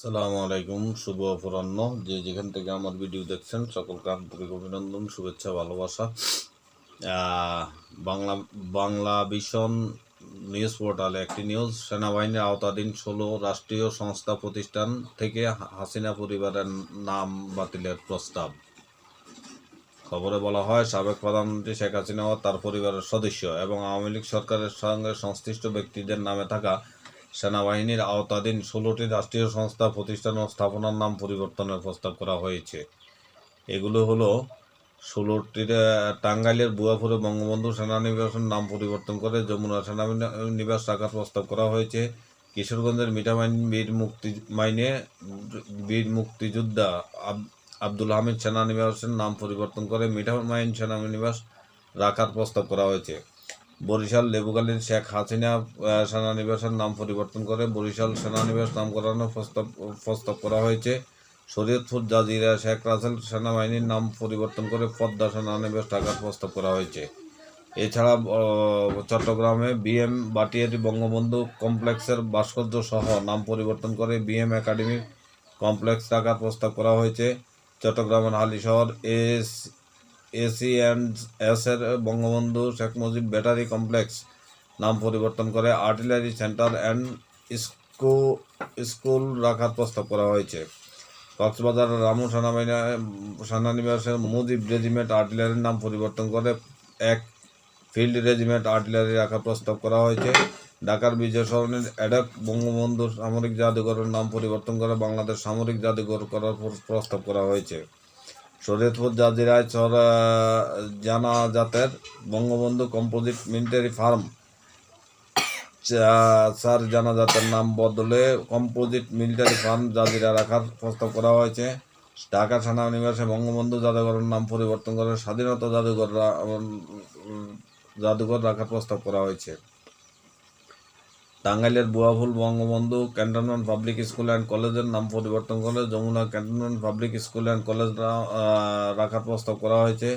সালামু আলাইকুম, শুভ অপরাহ্ন। যে যেখান থেকে আমার ভিডিও দেখছেন, সকলকে আন্তরিক অভিনন্দন, শুভেচ্ছা, ভালোবাসা। বাংলা বাংলা ভিশন নিউজ পোর্টালে একটি নিউজ। সেনাবাহিনীর আওতাধীন ষোলো রাষ্ট্রীয় সংস্থা প্রতিষ্ঠান থেকে হাসিনা পরিবারের নাম বাতিলের প্রস্তাব। খবরে বলা হয়, সাবেক প্রধানমন্ত্রী শেখ হাসিনা ও তার পরিবারের সদস্য এবং আওয়ামী লীগ সরকারের সঙ্গে সংশ্লিষ্ট ব্যক্তিদের নামে থাকা সেনাবাহিনীর আওতাধীন ষোলোটি রাষ্ট্রীয় সংস্থা প্রতিষ্ঠান ও স্থাপনার নাম পরিবর্তনের প্রস্তাব করা হয়েছে। এগুলো হলো ষোলোটির আহ, টাঙ্গাইলের বুয়াপুরে বঙ্গবন্ধু সেনানিবাসের নাম পরিবর্তন করে যমুনা সেনানিবাস রাখার প্রস্তাব করা হয়েছে। কিশোরগঞ্জের মিঠামাইন বীর মুক্তি মাইনে বীর মুক্তিযোদ্ধা আব- আব্দুল হামিদ সেনানিবাসের নাম পরিবর্তন করে মিঠামাইন সেনানিবাস রাখার প্রস্তাব করা হয়েছে। বরিশাল লেবুগালীর শেখ হাসিনা সেনানিবাসের নাম পরিবর্তন করে বরিশাল সেনানিবাস নাম করানোর প্রস্তাব প্রস্তাব করা হয়েছে। শরীয়তপুর জাজিরা শেখ রাসেল সেনাবাহিনীর নাম পরিবর্তন করে পদ্মা সেনানিবাস রাখার প্রস্তাব করা হয়েছে। এছাড়া চট্টগ্রামে বিএম বাটিয়ারি বঙ্গবন্ধু কমপ্লেক্সের ভাস্কর্য সহ নাম পরিবর্তন করে বিএম একাডেমি কমপ্লেক্স রাখার প্রস্তাব করা হয়েছে। চট্টগ্রামের হালিশহর এস এসি অ্যান্ড এসের বঙ্গবন্ধু শেখ মুজিব ব্যাটারি কমপ্লেক্স নাম পরিবর্তন করে আর্টিলারি সেন্টার অ্যান্ড স্কু, স্কুল রাখার প্রস্তাব করা হয়েছে। কক্সবাজার রামু সেনাবাহিনী, সেনানিবাসের মুজিব রেজিমেন্ট আর্টিলারির নাম পরিবর্তন করে এক ফিল্ড রেজিমেন্ট আর্টিলারি রাখার প্রস্তাব করা হয়েছে। ঢাকার বিজয় সরণির অ্যাডাক বঙ্গবন্ধু সামরিক জাদুঘরের নাম পরিবর্তন করে বাংলাদেশ সামরিক জাদুঘর করার প্রস্তাব করা হয়েছে। শরীয়তপুর জাজিরায় চর জানা জাতের বঙ্গবন্ধু কম্পোজিট মিলিটারি ফার্ম চার জানা জাতের নাম বদলে কম্পোজিট মিলিটারি ফার্ম জাজিরা রাখার প্রস্তাব করা হয়েছে। ঢাকা সেনানিবাসে বঙ্গবন্ধু জাদুঘরের নাম পরিবর্তন করে স্বাধীনতা জাদুঘর জাদুঘর রাখার প্রস্তাব করা হয়েছে। টাঙ্গাইলের বুয়াফুল Bangabandhu cantonment public school and কলেজের নাম পরিবর্তন করে Jamuna cantonment public school and college রাখার প্রস্তাব করা হয়েছে।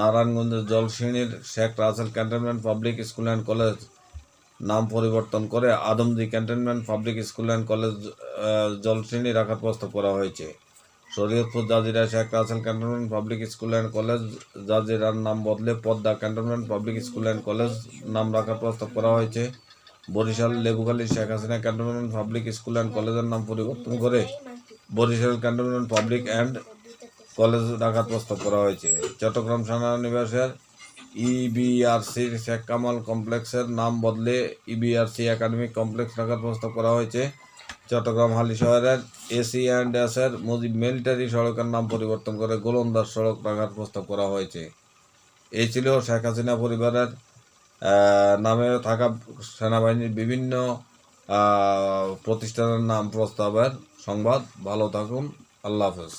নারায়ণগঞ্জের জলশ্রেণীর Sheikh Russel cantonment public school and college নাম পরিবর্তন করে Adamjee cantonment public school and college জলসিনী রাখার প্রস্তাব করা হয়েছে। Shariatpur Jajira Sheikh Russel cantonment public school and college জাজিরার নাম বদলে Padma cantonment public school and college নাম রাখার প্রস্তাব করা হয়েছে। Barishal, Lebukhali, Sheikh Hasina cantonment public school and কলেজের নাম পরিবর্তন করে Barishal cantonment public and college রাখার প্রস্তাব করা হয়েছে। চট্টগ্রাম সেনানিবাসের ইবিআরসির শেখ কামাল কমপ্লেক্সের নাম বদলে ইবিআরসি একাডেমিক কমপ্লেক্স রাখার প্রস্তাব করা হয়েছে। চট্টগ্রাম হালি শহরের এসি অ্যান্ড এস এর মুজিব মিলিটারি সড়কের নাম পরিবর্তন করে গোলন্দাজ সড়ক রাখার প্রস্তাব করা হয়েছে। এই ছিল শেখ হাসিনা পরিবারের নামে থাকা সেনাবাহিনীর বিভিন্ন প্রতিষ্ঠানের নাম প্রস্তাবের সংবাদ। ভালো থাকুন। আল্লাহ হাফেজ।